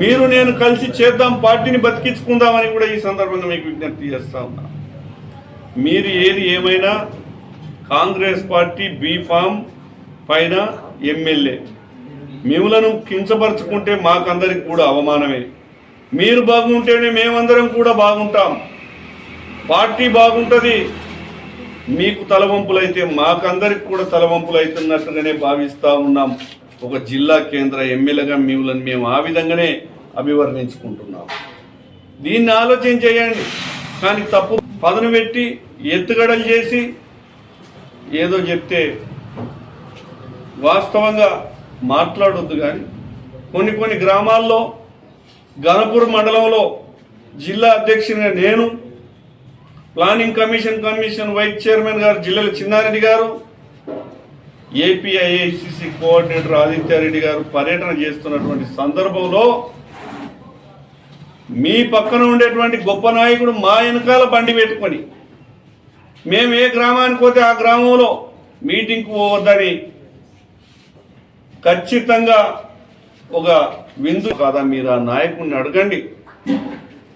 మీరు నేను కలిసి చేద్దాం పార్టీని బతికించుకుందామని కూడా ఈ సందర్భంగా మీకు విజ్ఞప్తి చేస్తా ఉన్నా. మీరు ఏది ఏమైనా కాంగ్రెస్ పార్టీ బీఫామ్ పైన ఎమ్మెల్యే. మిమ్మలను కించపరుచుకుంటే మాకందరికి కూడా అవమానమే. మీరు బాగుంటేనే మేమందరం కూడా బాగుంటాం. పార్టీ బాగుంటుంది. మీకు తలవంపులైతే మాకందరికి కూడా తలవంపులు అవుతున్నట్టుగానే భావిస్తూ ఉన్నాం. ఒక జిల్లా కేంద్ర ఎమ్మెల్యేగా మిమ్మల్ని మేము ఆ విధంగానే అభివర్ణించుకుంటున్నాం. దీన్ని ఆలోచన చేయండి. కానీ తప్పు పదను పెట్టి ఎత్తుగడలు చేసి ఏదో చెప్తే వాస్తవంగా మాట్లాడొద్దు కానీ కొన్ని కొన్ని గ్రామాల్లో గణపూర్ మండలంలో జిల్లా అధ్యక్షునిగా నేను planning commission commission vice chairman గారు జిల్లాల చిన్నారెడ్డి గారు ఏపీఐఏసిసి కోఆర్డినేటర్ ఆదిత్యారెడ్డి గారు పర్యటన చేస్తున్నటువంటి సందర్భంలో మీ పక్కన ఉండేటువంటి గొప్ప నాయకుడు మా వెనకాల బండి పెట్టుకొని మేము ఏ గ్రామానికి పోతే ఆ గ్రామంలో మీటింగ్కు పోవద్దని ఖచ్చితంగా ఒక విందు కాదా మీరు ఆ నాయకుడిని అడగండి.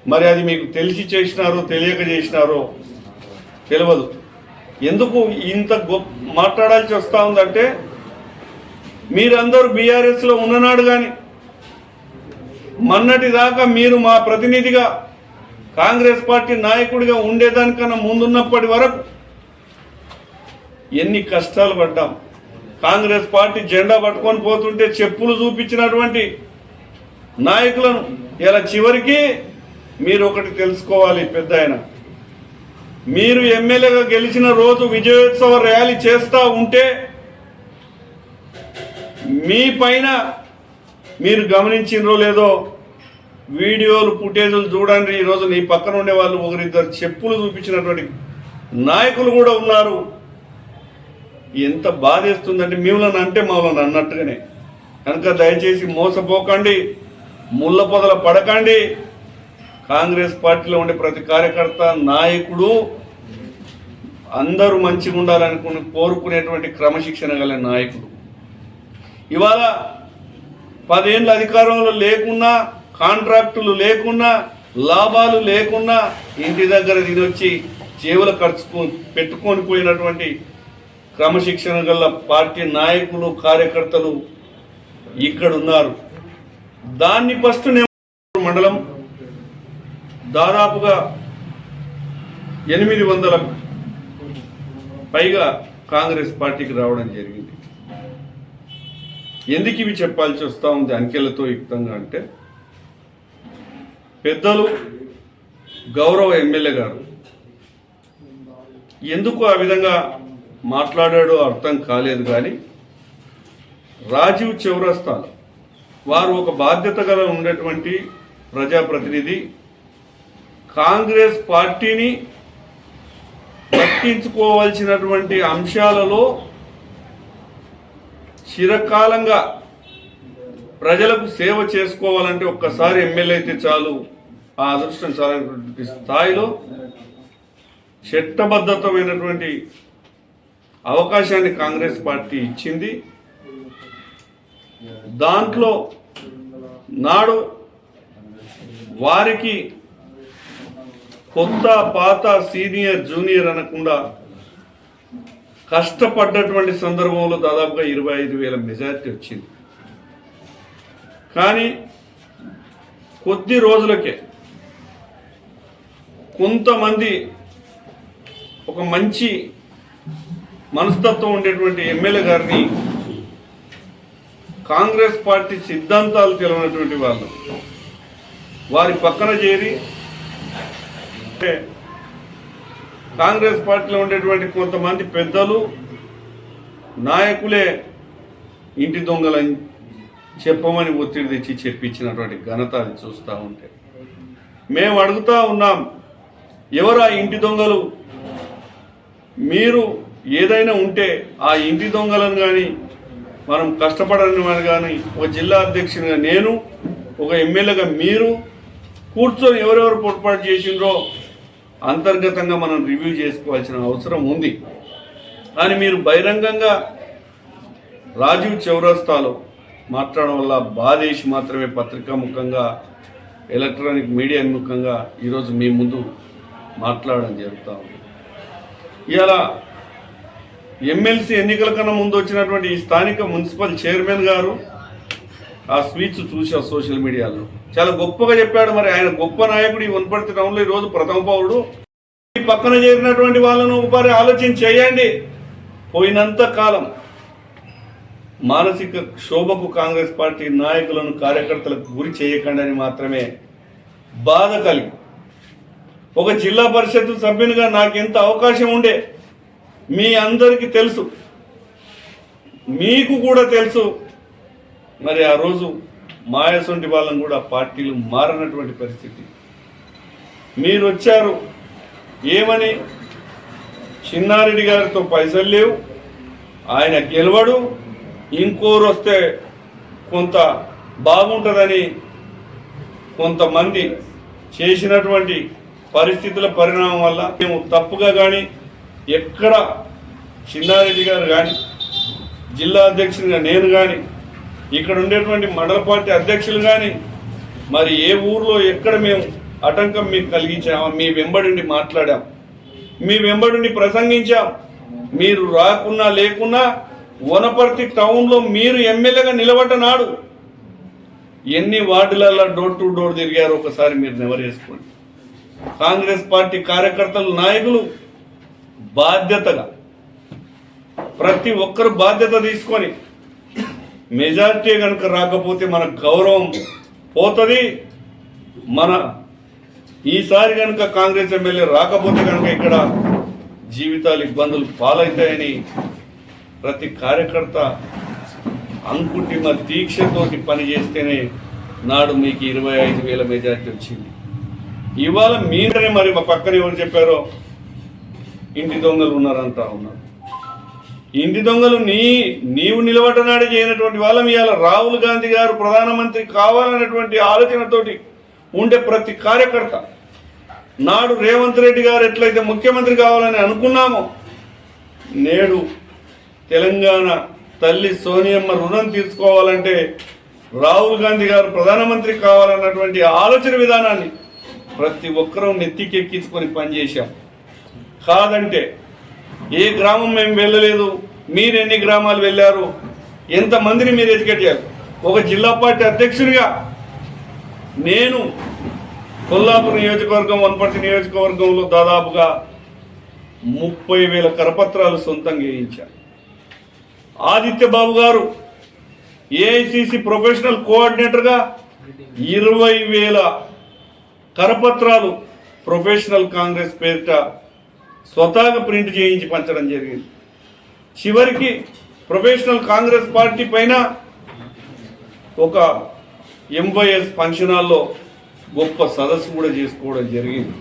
మరి అది మీకు తెలిసి చేసినారో తెలియక చేసినారో తెలియదు. ఎందుకు ఇంత గొప్ప మాట్లాడాల్సి వస్తూ ఉందంటే మీరందరూ బీఆర్ఎస్లో ఉన్ననాడు కానీ మొన్నటి దాకా మీరు మా ప్రతినిధిగా కాంగ్రెస్ పార్టీ నాయకుడిగా ఉండేదానికన్నా ముందున్నప్పటి వరకు ఎన్ని కష్టాలు పడ్డాం. కాంగ్రెస్ పార్టీ జెండా పట్టుకొని పోతుంటే చెప్పులు చూపించినటువంటి నాయకులను ఇలా చివరికి మీరు ఒకటి తెలుసుకోవాలి పెద్ద మీరు ఎమ్మెల్యేగా గెలిచిన రోజు విజయోత్సవ ర్యాలీ చేస్తూ ఉంటే మీ పైన మీరు గమనించినరో లేదో వీడియోలు ఫుటేజులు చూడండి. ఈరోజు నీ పక్కన ఉండే వాళ్ళు ఒకరిద్దరు చెప్పులు చూపించినటువంటి నాయకులు కూడా ఉన్నారు. ఎంత బాధేస్తుందంటే మిమ్మల్ని అంటే మమ్మల్ని అన్నట్టుగానే. కనుక దయచేసి మోసపోకండి ముళ్ళ పొదల పడకండి. కాంగ్రెస్ పార్టీలో ఉండే ప్రతి కార్యకర్త నాయకుడు అందరూ మంచిగా ఉండాలనుకుని కోరుకునేటువంటి క్రమశిక్షణ గల నాయకుడు. ఇవాళ పదేళ్ళ అధికారంలో లేకున్నా కాంట్రాక్టులు లేకున్నా లాభాలు లేకున్నా ఇంటి దగ్గర తినొచ్చి చేవుల ఖర్చుకు పెట్టుకొని పోయినటువంటి క్రమశిక్షణ గల పార్టీ నాయకులు కార్యకర్తలు ఇక్కడ ఉన్నారు దాన్ని ఫస్ట్ నేను దాదాపుగా ఎనిమిది వందల పైగా కాంగ్రెస్ పార్టీకి రావడం జరిగింది. ఎందుకు ఇవి చెప్పాల్సి వస్తూ ఉంది అంకెలతో యుక్తంగా అంటే పెద్దలు గౌరవ ఎమ్మెల్యే గారు ఎందుకు ఆ విధంగా మాట్లాడాడో అర్థం కాలేదు కానీ రాజీవ్ చౌరస్తాలో వారు ఒక బాధ్యత గల ఉండేటువంటి ప్రజాప్రతినిధి కాంగ్రెస్ పార్టీని పట్టించుకోవాల్సినటువంటి అంశాలలో చిరకాలంగా ప్రజలకు సేవ చేసుకోవాలంటే ఒక్కసారి ఎమ్మెల్యే అయితే చాలు. ఆ అదృష్టం చాలనేటువంటి స్థాయిలో చట్టబద్ధతమైనటువంటి అవకాశాన్ని కాంగ్రెస్ పార్టీ ఇచ్చింది. దాంట్లో నాడు వారికి కొత్త పాత సీనియర్ జూనియర్ అనకుండా కష్టపడ్డటువంటి సందర్భంలో దాదాపుగా ఇరవై ఐదు వేల మెజారిటీ వచ్చింది. కానీ కొద్ది రోజులకే కొంతమంది ఒక మంచి మనస్తత్వం ఉండేటువంటి ఎమ్మెల్యే గారిని కాంగ్రెస్ పార్టీ సిద్ధాంతాలు తెలియనటువంటి వాళ్ళు వారి పక్కన చేరి కాంగ్రెస్ పార్టీలో ఉండేటువంటి కొంతమంది పెద్దలు నాయకులే ఇంటి దొంగలని చెప్పమని ఒత్తిడి తెచ్చి చెప్పించినటువంటి ఘనత అది చూస్తూ ఉంటే. మేము అడుగుతా ఉన్నాం ఎవరా ఇంటి దొంగలు? మీరు ఏదైనా ఉంటే ఆ ఇంటి దొంగలను కానీ మనం కష్టపడని వారు కానీ ఒక జిల్లా అధ్యక్షునిగా నేను ఒక ఎమ్మెల్యేగా మీరు కూర్చొని ఎవరెవరు పొరపాటు చేసిండ్రో అంతర్గతంగా మనం రివ్యూ చేసుకోవాల్సిన అవసరం ఉంది. కానీ మీరు బహిరంగంగా రాజీవ్ చౌరస్తాలో మాట్లాడడం వల్ల బాదేశ్ మాత్రమే పత్రికా ముఖంగా ఎలక్ట్రానిక్ మీడియా ముఖంగా ఈరోజు మీ ముందు మాట్లాడడం జరుగుతూ ఉంది. ఇలా ఎమ్మెల్సీ ఎన్నికల కన్నా ముందు వచ్చినటువంటి ఈ స్థానిక మున్సిపల్ చైర్మన్ గారు ఆ స్పీచ్ చూసా సోషల్ మీడియాలో? చాలా గొప్పగా చెప్పాడు మరి. ఆయన గొప్ప నాయకుడు ఈ వనపర్తి టౌన్లో ఈరోజు ప్రథమ పౌరుడు. ఈ పక్కన చేరినటువంటి వాళ్ళను ఒకసారి ఆలోచన చేయండి. పోయినంత కాలం మానసిక క్షోభకు కాంగ్రెస్ పార్టీ నాయకులను కార్యకర్తలకు గురి చేయకండి అని మాత్రమే బాధ కలిగి. ఒక జిల్లా పరిషత్ సభ్యునిగా నాకు ఎంత అవకాశం ఉండే? మీ అందరికీ తెలుసు. మీకు కూడా తెలుసు. మరి ఆ రోజు మాయసొంటి వాళ్ళని కూడా పార్టీలు మారనటువంటి పరిస్థితి. మీరు వచ్చారు ఏమని? చిన్నారెడ్డి గారితో పైసలు లేవు ఆయన గెలవడు ఇంకోరు వస్తే కొంత బాగుంటుందని కొంతమంది చేసినటువంటి పరిస్థితుల పరిణామం వల్ల మేము తప్పుగా కానీ ఎక్కడ చిన్నారెడ్డి గారు కానీ జిల్లా అధ్యక్షునిగా నేను కానీ ఇక్కడ ఉండేటువంటి మండల పార్టీ అధ్యక్షులు కానీ మరి ఏ ఊర్లో ఎక్కడ మేము ఆటంకం మీకు కలిగించాము మీ వెంబడిండి మాట్లాడాం. మీ వెంబడిండి ప్రసంగించాం. మీరు రాకున్నా లేకున్నా వనపర్తి టౌన్లో మీరు ఎమ్మెల్యేగా నిలబడ్డ నాడు ఎన్ని వార్డులలో డోర్ టు డోర్ తిరిగారు ఒకసారి మీరు నెవరేసుకోండి కాంగ్రెస్ పార్టీ కార్యకర్తలు నాయకులు బాధ్యతగా ప్రతి ఒక్కరు బాధ్యత తీసుకొని మెజార్టీ కనుక రాకపోతే మన గౌరవం పోతుంది. మన ఈసారి కనుక కాంగ్రెస్ ఎమ్మెల్యే రాకపోతే కనుక ఇక్కడ జీవితాలు ఇబ్బందులు పాలవుతాయని ప్రతి కార్యకర్త అంకుటిమ దీక్షతోటి పని చేస్తేనే నాడు మీకు ఇరవై ఐదు వేల మెజార్టీ వచ్చింది. ఇవాళ మీరే మరి మా పక్కన ఎవరు చెప్పారో? ఇంటి దొంగలు ఉన్నారంటా ఉన్నారు. ఇంటి దొంగలు నీ నీవు నిలబడనాడు చేయనటువంటి వాళ్ళం. ఇవాళ రాహుల్ గాంధీ గారు ప్రధానమంత్రి కావాలనేటువంటి ఆలోచనతోటి ఉండే ప్రతి కార్యకర్త. నాడు రేవంత్ రెడ్డి గారు ఎట్లయితే ముఖ్యమంత్రి కావాలని అనుకున్నామో నేడు తెలంగాణ తల్లి సోనియమ్మ రుణం తీర్చుకోవాలంటే రాహుల్ గాంధీ గారు ప్రధానమంత్రి కావాలన్నటువంటి ఆలోచన విధానాన్ని ప్రతి ఒక్కరూ నెత్తికెక్కించుకొని పనిచేశాం. కాదంటే ఏ గ్రామం మేము వెళ్ళలేదు? మీరు ఎన్ని గ్రామాలు వెళ్ళారు? ఎంతమందిని మీరు ఎతికెట్టారు ఒక జిల్లా పార్టీ అధ్యక్షుడిగా నేను కొల్లాపూర్ నియోజకవర్గం వనపర్తి నియోజకవర్గంలో దాదాపుగా ముప్పై వేల కరపత్రాలు సొంతంగా వేయించాను. ఆదిత్య బాబు గారు ఏఐసిసి ప్రొఫెషనల్ కోఆర్డినేటర్గా ఇరవై వేల కరపత్రాలు ప్రొఫెషనల్ కాంగ్రెస్ పేరిట స్వతహాగా ప్రింట్ చేయించి పంచడం జరిగింది. చివరికి ప్రొఫెషనల్ కాంగ్రెస్ పార్టీ పైన ఒక ఎంవైఎస్ ఫంక్షన్ హాల్లో గొప్ప సదస్సు కూడా చేసుకోవడం జరిగింది.